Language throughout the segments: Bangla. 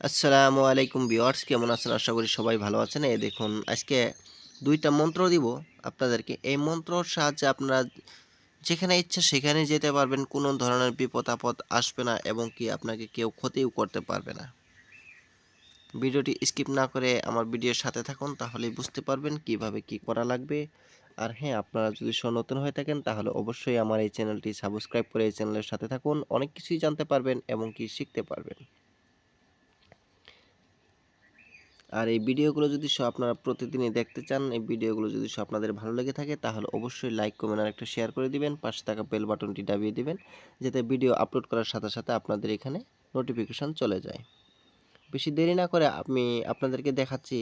আসসালামু আলাইকুম ভিউয়ার্স, কেমন আছেন? আশা করি সবাই ভালো আছেন। এই দেখুন, আজকে দুইটা মন্ত্র দিব আপনাদেরকে। এই মন্ত্রর সাহায্যে আপনারা যেখানে ইচ্ছা সেখানে যেতে পারবেন। কোনো ধরনের বিপদ আপদ আসবে না এবং কি আপনাকে কেউ ক্ষতিও করতে পারবে না। ভিডিওটি স্কিপ না করে আমার ভিডিওর সাথে থাকুন, তাহলেই বুঝতে পারবেন কীভাবে কি করা লাগবে। আর হ্যাঁ আপনারা যদি নতুন হয়ে থাকেন, তাহলে অবশ্যই আমার এই চ্যানেলটি সাবস্ক্রাইব করে এই চ্যানেলের সাথে থাকুন। অনেক কিছুই জানতে পারবেন এবং কি শিখতে পারবেন। আর এই ভিডিওগুলো যদি সব আপনারা প্রতিদিনই দেখতে চান, এই ভিডিওগুলো যদি সব আপনাদের ভালো লেগে থাকে, তাহলে অবশ্যই লাইক, কমেন্ট আর একটা শেয়ার করে দিবেন। পাশে থাকা বেল বাটনটি দাবিয়ে দিবেন, যাতে ভিডিও আপলোড করার সাথে সাথে আপনাদের এখানে নোটিফিকেশান চলে যায়। বেশি দেরি না করে আমি আপনাদেরকে দেখাচ্ছি,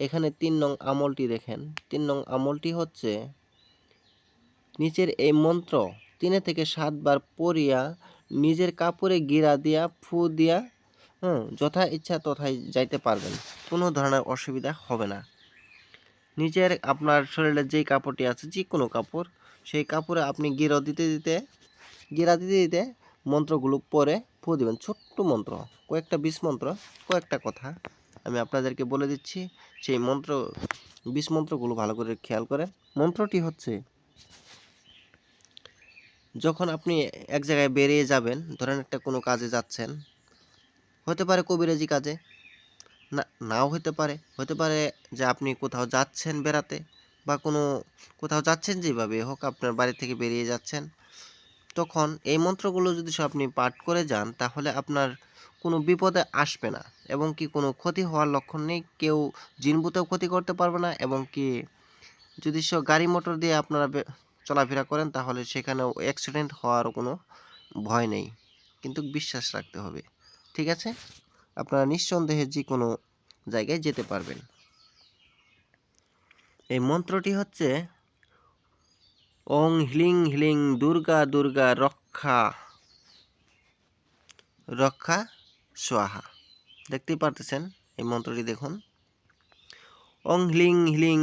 এখানে তিন নং আমলটি দেখেন। তিন নং আমলটি হচ্ছে, নিচের এই মন্ত্র, তিনে থেকে সাতবার পরিয়া নিজের কাপড়ে গিরা দিয়া, ফু দিয়া হুম, যথা ইচ্ছা তথায় যাইতে পারবেন। কোনো ধরনের অসুবিধা হবে না। নিজের আপনার শরীরে যেই কাপড়টি আছে যে কোনো কাপড়, সেই কাপড়ে আপনি গিরা দিতে দিতে, গিরা দিতে দিতে মন্ত্রগুলো পরে ফু দেবেন। ছোট্ট মন্ত্র, কয়েকটা বিষ মন্ত্র, কয়েকটা কথা আমি আপনাদেরকে বলে দিচ্ছি। সেই মন্ত্র, বিষ মন্ত্রগুলো ভালো করে খেয়াল করেন। মন্ত্রটি হচ্ছে, যখন আপনি এক জায়গায় বেরিয়ে যাবেন, ধরেন একটা কোনো কাজে যাচ্ছেন হতে পারে কবিরাজি কাজে। না, নাও হতে পারে। হতে পারে যে আপনি কোথাও যাচ্ছেন বেড়াতে বা কোনো, কোথাও যাচ্ছেন যেভাবে হোক, আপনার বাড়ি থেকে বেরিয়ে যাচ্ছেন, তখন এই মন্ত্রগুলো যদি সব আপনি পাঠ করে যান, তাহলে আপনার কোনো বিপদে আসবে না এবং কি কোনো ক্ষতি হওয়ার লক্ষণ নেই। কেউ জিনভূতেও ক্ষতি করতে পারবে না এবং কি যদি সব গাড়ি, মোটর দিয়ে আপনারা চলাফেরা করেন, তাহলে সেখানেও অ্যাক্সিডেন্ট হওয়ার কোনো ভয় নেই। কিন্তু বিশ্বাস রাখতে হবে। ঠিক আছে? আপনারা নিঃসন্দেহে যে কোনো জায়গায় যেতে পারবেন। এই মন্ত্রটি হচ্ছে, ওং হিলিং হিলিং দুর্গা দুর্গা রক্ষা রক্ষা সোয়াহা দেখতেই পারতেছেন এই মন্ত্রটি দেখুন। ওং হ্লিং হিলিং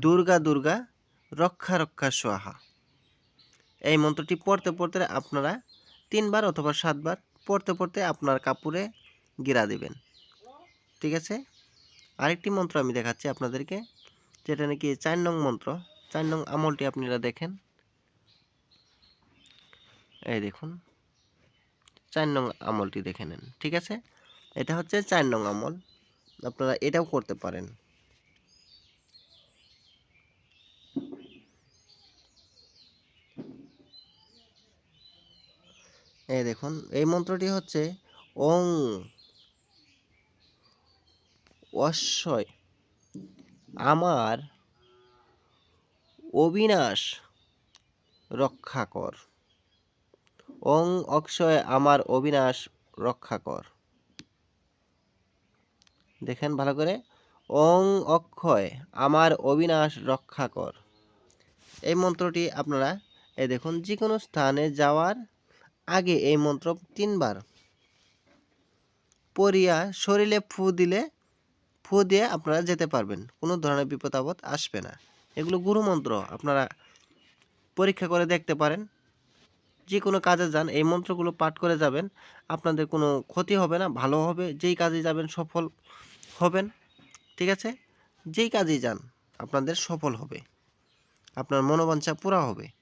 দুর্গা দুর্গা রক্ষা রক্ষা সোয়াহা এই মন্ত্রটি পড়তে পড়তে আপনারা তিনবার অথবা সাতবার পড়তে পড়তে আপনার কাপড়ে গিরা দেবেন। ঠিক আছে? আরেকটি মন্ত্র আমি দেখাচ্ছি আপনাদেরকে, যেটা নাকি চার নং মন্ত্র। চার নং আমলটি আপনারা দেখেন। এই দেখুন। চার নং আমলটি দেখে নেন। ঠিক আছে? এটা হচ্ছে চার নং আমল। আপনারা এটাও করতে পারেন। এই দেখুন, এই মন্ত্রটি হচ্ছে ওং অশ্বয়। আমার অবিনাশ রক্ষা কর ওং অক্ষয়, আমার অবিনাশ রক্ষা কর দেখেন ভালো করে, ওং অক্ষয়, আমার অবিনাশ রক্ষা কর এই মন্ত্রটি আপনারা, এই দেখুন যে কোনো স্থানে যাওয়ার আগে এই মন্ত্র তিনবার। পরিয়া শরীরে ফু দিলে, ফু দিয়ে আপনারা যেতে পারবেন। কোনো ধরনের বিপদ আপদ আসবে না। এগুলো গুরু মন্ত্র, আপনারা পরীক্ষা করে দেখতে পারেন। যে কোনো কাজে যান, এই মন্ত্রগুলো পাঠ করে যাবেন। আপনাদের কোনো ক্ষতি হবে না, ভালো হবে। যেই কাজে যাবেন, সফল হবেন। ঠিক আছে? যেই কাজেই যান, আপনাদের সফল হবে। আপনার মনোবাঞ্ছা পুরা হবে।